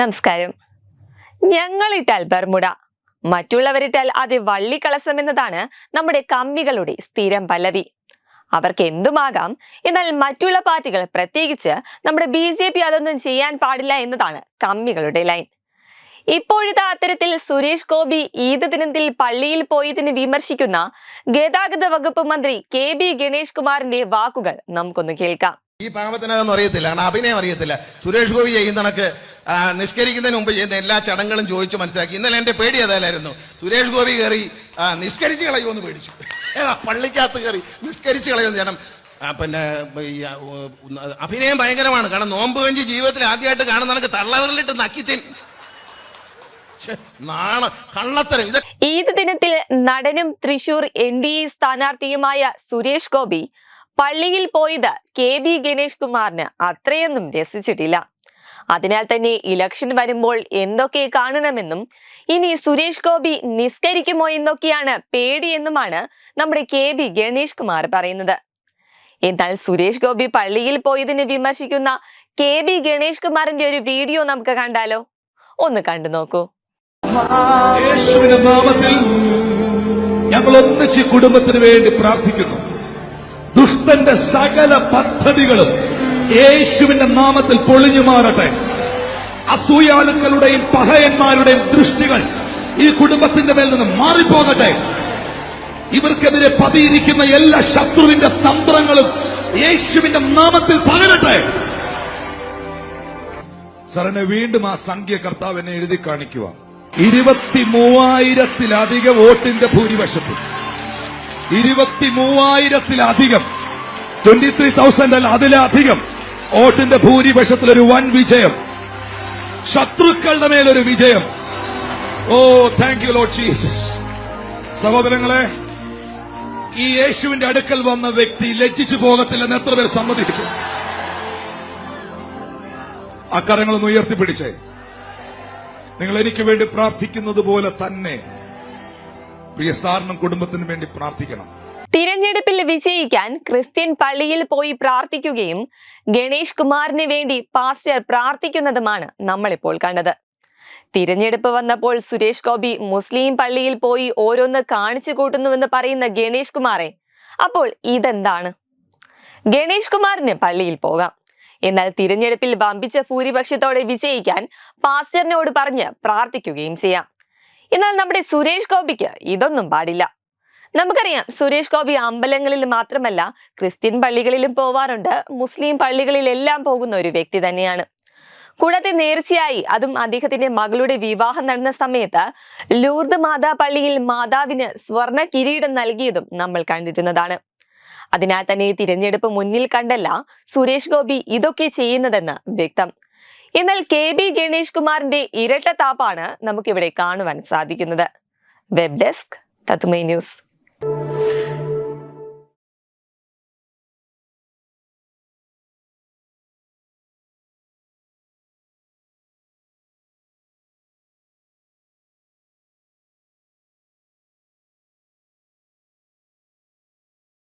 നമസ്കാരം. ഞങ്ങളിട്ടാൽ ബർമുട മറ്റുള്ളവരിട്ടാൽ അത് വള്ളിക്കളസം എന്നതാണ് നമ്മുടെ കമ്മികളുടെ സ്ഥിരം പല്ലവി. അവർക്ക് എന്തുമാകാം? എന്നാൽ മറ്റുള്ള പാർട്ടികൾ പ്രത്യേകിച്ച് നമ്മുടെ ബി ജെ പി അതൊന്നും ചെയ്യാൻ പാടില്ല എന്നതാണ് കമ്മികളുടെ ലൈൻ. ഇപ്പോഴത്തെ അത്തരത്തിൽ സുരേഷ് ഗോപി ഈദ് ദിനത്തിൽ പള്ളിയിൽ പോയതിന് വിമർശിക്കുന്ന ഗതാഗത വകുപ്പ് മന്ത്രി കെ ബി ഗണേഷ് കുമാറിന്റെ വാക്കുകൾ നമുക്കൊന്ന് കേൾക്കാം. ഈ പാവത്തിനതൊന്നും അറിയത്തില്ല. അഭിനയം അറിയത്തില്ല. സുരേഷ് ഗോപി ചെയ്യുന്ന നിഷ്കരിക്കുന്നതിന് മുമ്പ് ചെയ്യുന്ന എല്ലാ ചടങ്ങുകളും ചോദിച്ചു മനസ്സിലാക്കി. ഇന്നലെ എന്റെ പേടി അതല്ലായിരുന്നു സുരേഷ് ഗോപി കയറി നിഷ്കരിച്ച് കളയുമെന്ന് പേടിച്ചു. പള്ളിക്കകത്ത് കയറി നിഷ്കരിച്ച് കളയുമെന്ന് ചേട്ടൻ പിന്നെ അഭിനയം ഭയങ്കരമാണ്. കാരണം നോമ്പ് കഞ്ചി ജീവിതത്തിൽ ആദ്യമായിട്ട് കാണുന്ന തള്ളവരിലിട്ട് നക്കിത്തിൻ ഈദ് ദിനത്തിൽ നടനും തൃശൂർ എൻ ഡി എ സ്ഥാനാർത്ഥിയുമായ സുരേഷ് ഗോപി പള്ളിയിൽ പോയത് കെ ബി ഗണേഷ് കുമാറിന്. അത്രയൊന്നും രസിച്ചിട്ടില്ല. അതിനാൽ തന്നെ ഇലക്ഷൻ വരുമ്പോൾ എന്തൊക്കെ കാണണമെന്നും ഇനി സുരേഷ് ഗോപി നിസ്കരിക്കുമോ എന്നൊക്കെയാണ് പേടിയെന്നുമാണ് നമ്മുടെ കെ ബി ഗണേഷ് കുമാർ പറയുന്നത്. എന്നാൽ സുരേഷ് ഗോപി പള്ളിയിൽ പോയതിനെ വിമർശിക്കുന്ന കെ ബി ഗണേഷ് കുമാറിന്റെ ഒരു വീഡിയോ നമുക്ക് കണ്ടാലോ? ഒന്ന് കണ്ടു നോക്കൂ. നാമത്തിൽ ഞങ്ങൾ ഒന്നിച്ച് കുടുംബത്തിന് വേണ്ടി പ്രാർത്ഥിക്കുന്നു. ദുഷ്ടന്റെ സകല പദ്ധതികളും യേശുവിന്റെ നാമത്തിൽ പൊളിഞ്ഞു മാറട്ടെ. അസൂയാലുക്കളുടെയും പഹയന്മാരുടെയും ദൃഷ്ടികൾ ഈ കുടുംബത്തിന്റെ മേൽ നിന്ന് മാറിപ്പോകട്ടെ. ഇവർക്കെതിരെ പതിയിരിക്കുന്ന എല്ലാ ശത്രുവിന്റെ തന്ത്രങ്ങളും യേശുവിന്റെ നാമത്തിൽ പകരട്ടെ. സാറിനെ വീണ്ടും ആ സംഖ്യ കർത്താവ് എന്നെ എഴുതി കാണിക്കുക. ഇരുപത്തി മൂവായിരത്തിലധികം വോട്ടിന്റെ ഭൂരിപക്ഷത്തിൽ. ഇരുപത്തി മൂവായിരത്തിലധികം ട്വന്റി ത്രീ തൗസൻഡ് അല്ല അതിലധികം. വോട്ടിന്റെ ഭൂരിപക്ഷത്തിൽ ഒരു വൻ വിജയം. ശത്രുക്കളുടെ മേലൊരു വിജയം. Oh thank you load Jesus സഹോദരങ്ങളെ ഈ യേശുവിന്റെ അടുക്കൽ വന്ന വ്യക്തി ലജ്ജിച്ചു പോകത്തില്ലെന്ന് എത്ര പേർ സമ്മതിക്കും? അക്കരങ്ങളൊന്ന് ഉയർത്തിപ്പിടിച്ചേ. നിങ്ങൾ എനിക്ക് വേണ്ടി പ്രാർത്ഥിക്കുന്നത് പോലെ തന്നെ പ്രിയ സാറിനും കുടുംബത്തിനും വേണ്ടി പ്രാർത്ഥിക്കണം. തിരഞ്ഞെടുപ്പിൽ വിജയിക്കാൻ ക്രിസ്ത്യൻ പള്ളിയിൽ പോയി പ്രാർത്ഥിക്കുകയും ഗണേഷ് കുമാറിന് വേണ്ടി പാസ്റ്റർ പ്രാർത്ഥിക്കുന്നതുമാണ് നമ്മളിപ്പോൾ കണ്ടത്. തിരഞ്ഞെടുപ്പ് വന്നപ്പോൾ സുരേഷ് ഗോപി മുസ്ലിം പള്ളിയിൽ പോയി ഓരോന്ന് കാണിച്ചു കൂട്ടുന്നുവെന്ന് പറയുന്ന ഗണേഷ് കുമാറെ അപ്പോൾ ഇതെന്താണ്? ഗണേഷ് കുമാറിന് പള്ളിയിൽ പോകാം. എന്നാൽ തിരഞ്ഞെടുപ്പിൽ വമ്പിച്ച ഭൂരിപക്ഷത്തോടെ വിജയിക്കാൻ പാസ്റ്ററിനോട് പറഞ്ഞ് പ്രാർത്ഥിക്കുകയും ചെയ്യാം. എന്നാൽ നമ്മുടെ സുരേഷ് ഗോപിക്ക് ഇതൊന്നും പാടില്ല. നമുക്കറിയാം സുരേഷ് ഗോപി അമ്പലങ്ങളിൽ മാത്രമല്ല ക്രിസ്ത്യൻ പള്ളികളിലും പോവാറുണ്ട്. മുസ്ലിം പള്ളികളിലെല്ലാം പോകുന്ന ഒരു വ്യക്തി തന്നെയാണ്. കൂടാതെ നേർച്ചയായി അതും അദ്ദേഹത്തിന്റെ മകളുടെ വിവാഹം നടന്ന സമയത്ത് ലൂർദ് മാതാ പള്ളിയിൽ മാതാവിന് സ്വർണ കിരീടം നൽകിയതും നമ്മൾ കണ്ടിരുന്നതാണ്. അതിനാൽ തന്നെ തിരഞ്ഞെടുപ്പ് മുന്നിൽ കണ്ടല്ല സുരേഷ് ഗോപി ഇതൊക്കെ ചെയ്യുന്നതെന്ന് വ്യക്തം. എന്നാൽ കെ ബി ഗണേഷ് കുമാറിന്റെ ഇരട്ട താപ്പാണ് നമുക്കിവിടെ കാണുവാൻ സാധിക്കുന്നത്. വെബ് ഡെസ്ക് തത്തുമൈ ന്യൂസ്.